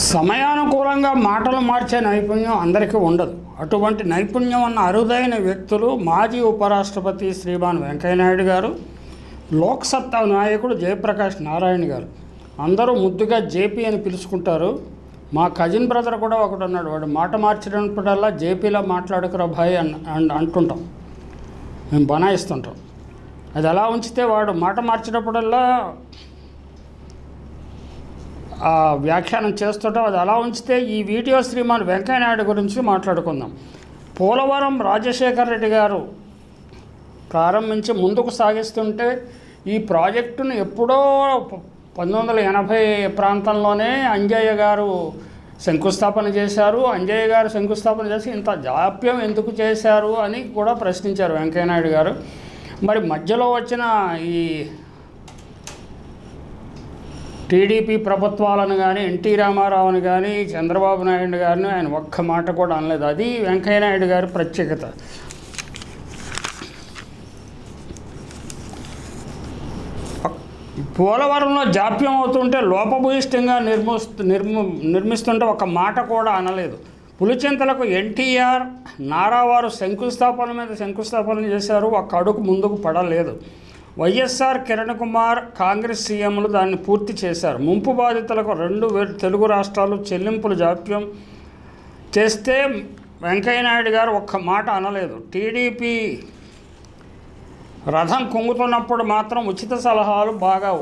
సమయానుకూలంగా మాటలు మార్చే నైపుణ్యం అందరికీ ఉండదు. అటువంటి నైపుణ్యం ఉన్న అరుదైన వ్యక్తులు మాజీ ఉపరాష్ట్రపతి శ్రీమాన్ వెంకయ్యనాయుడు గారు లోక్సత్తా నాయకుడు జయప్రకాష్ నారాయణ గారు. అందరూ ముద్దుగా జేపీ అని పిలుచుకుంటారు. మా కజిన్ బ్రదర్ కూడా ఒకడు ఉన్నాడు. వాడు మాట మార్చినప్పుడల్లా జేపీలో మాట్లాడుకురా భాయ్ అన్ అంటుంటాం. మేము బనాయిస్తుంటాం. అది అలా ఉంచితే వాడు మాట మార్చినప్పుడల్లా వ్యాఖ్యానం చేస్తుంటాం అది అలా ఉంచితే ఈ వీడియో శ్రీమాన్ వెంకయ్యనాయుడు గురించి మాట్లాడుకుందాం. పోలవరం రాజశేఖర్ రెడ్డి గారు ప్రారంభించి ముందుకు సాగిస్తుంటే ఈ ప్రాజెక్టును ఎప్పుడో పంతొమ్మిది వందల ఎనభై ప్రాంతంలోనే అంజయ్య గారు శంకుస్థాపన చేశారు. అంజయ్య గారు శంకుస్థాపన చేసి ఇంత జాప్యం ఎందుకు చేశారు అని కూడా ప్రశ్నించారు వెంకయ్యనాయుడు గారు. మరి మధ్యలో వచ్చిన ఈ టీడీపీ ప్రభుత్వాలను కానీ ఎన్టీ రామారావుని కానీ చంద్రబాబు నాయుడు గారిని ఆయన ఒక్క మాట కూడా అనలేదు. అది వెంకయ్యనాయుడు గారి ప్రత్యేకత. పోలవరంలో జాప్యం అవుతుంటే లోపభూయిష్టంగా నిర్మిస్తు నిర్ము నిర్మిస్తుంటే ఒక మాట కూడా అనలేదు. పులిచింతలకు ఎన్టీఆర్ నారావారు శంకుస్థాపన మీద శంకుస్థాపన చేశారు ఒక అడుగు ముందుకు పడలేదు. వైఎస్ఆర్ కిరణ్ కుమార్ కాంగ్రెస్ సీఎంలు దాన్ని పూర్తి చేశారు. ముంపు బాధితులకు రెండు వే- తెలుగు రాష్ట్రాలు చెల్లింపులు జాప్యం చేస్తే వెంకయ్యనాయుడు గారు ఒక్క మాట అనలేదు. టీడీపీ రథం కుంగుతున్నప్పుడు మాత్రం ఉచిత సలహాలు బాగా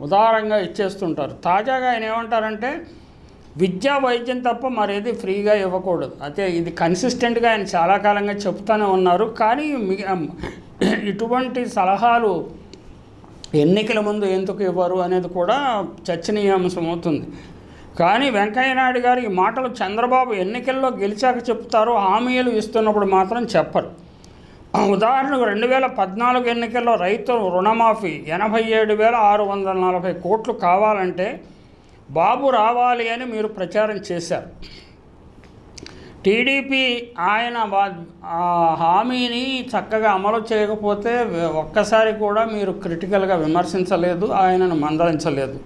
ఉదారంగా ఇచ్చేస్తుంటారు. తాజాగా ఆయన ఏమంటారంటే విద్యా వైద్యం తప్ప మరేది ఫ్రీగా ఇవ్వకూడదు. అయితే ఇది కన్సిస్టెంట్గా ఆయన చాలా కాలంగా చెప్తూనే ఉన్నారు. కానీ మిగ ఇటువంటి సలహాలు ఎన్నికల ముందు ఎందుకు ఇవ్వరు అనేది కూడా చర్చనీయాంశం అవుతుంది కానీ వెంకయ్యనాయుడు గారు ఈ మాటలు చంద్రబాబు ఎన్నికల్లో గెలిచాక చెప్తారు హామీలు ఇస్తున్నప్పుడు మాత్రం చెప్పరు. ఉదాహరణకు రెండు వేల పద్నాలుగు ఎన్నికల్లో రైతు రుణమాఫీ ఎనభై ఏడు వేల ఆరు వందల నలభై కోట్లు కావాలంటే బాబు రావాలి అని మీరు ప్రచారం చేశారు. టీడీపీ ఆయన వా- ఆ హామీని చక్కగా అమలు చేయకపోతే ఒక్కసారి కూడా మీరు క్రిటికల్గా విమర్శించలేదు ఆయనను మందలించలేదు.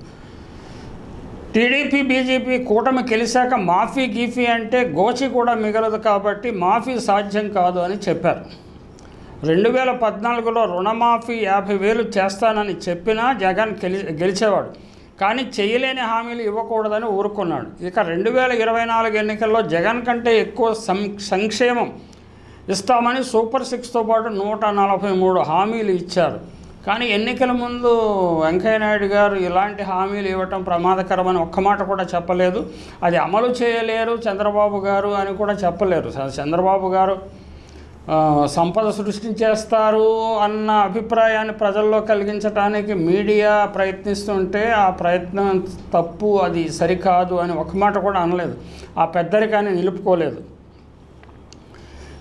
టీడీపీ బీజేపీ కూటమి గెలిచాక మాఫీ గీఫీ అంటే గోచి కూడా మిగలదు కాబట్టి మాఫీ సాధ్యం కాదు అని చెప్పారు. రెండు వేల పద్నాలుగులో రుణమాఫీ యాభై వేలు చేస్తానని చెప్పినా జగన్ గెలి గెలిచేవాడు. కానీ చేయలేని హామీలు ఇవ్వకూడదని ఊరుకున్నాడు. ఇక రెండు వేల ఇరవై నాలుగు ఎన్నికల్లో జగన్ కంటే ఎక్కువ సం సంక్షేమం ఇస్తామని సూపర్ సిక్స్తో పాటు నూట నలభై మూడు హామీలు ఇచ్చారు. కానీ ఎన్నికల ముందు వెంకయ్యనాయుడు గారు ఇలాంటి హామీలు ఇవ్వటం ప్రమాదకరమని ఒక్క మాట కూడా చెప్పలేదు. అది అమలు చేయలేరు చంద్రబాబు గారు అని కూడా చెప్పలేరు. చంద్రబాబు గారు సంపద సృష్టించేస్తారు అన్న అభిప్రాయాన్ని ప్రజల్లో కలిగించడానికి మీడియా ప్రయత్నిస్తుంటే ఆ ప్రయత్నం తప్పు అది సరికాదు అని ఒక మాట కూడా అనలేదు. ఆ పెద్దరికాన్ని నిలుపుకోలేదు.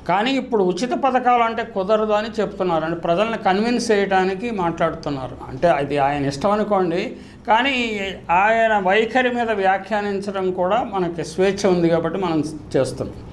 కానీ ఇప్పుడు ఉచిత పథకాలు అంటే కుదరదు అని చెప్తున్నారు. అంటే ప్రజల్ని కన్విన్స్ చేయడానికి మాట్లాడుతున్నారు. అంటే అది ఆయన ఇష్టం అనుకోండి. కానీ ఆయన వైఖరి మీద వ్యాఖ్యానించడం కూడా మనకి స్వేచ్ఛ ఉంది కాబట్టి మనం చేస్తున్నాం.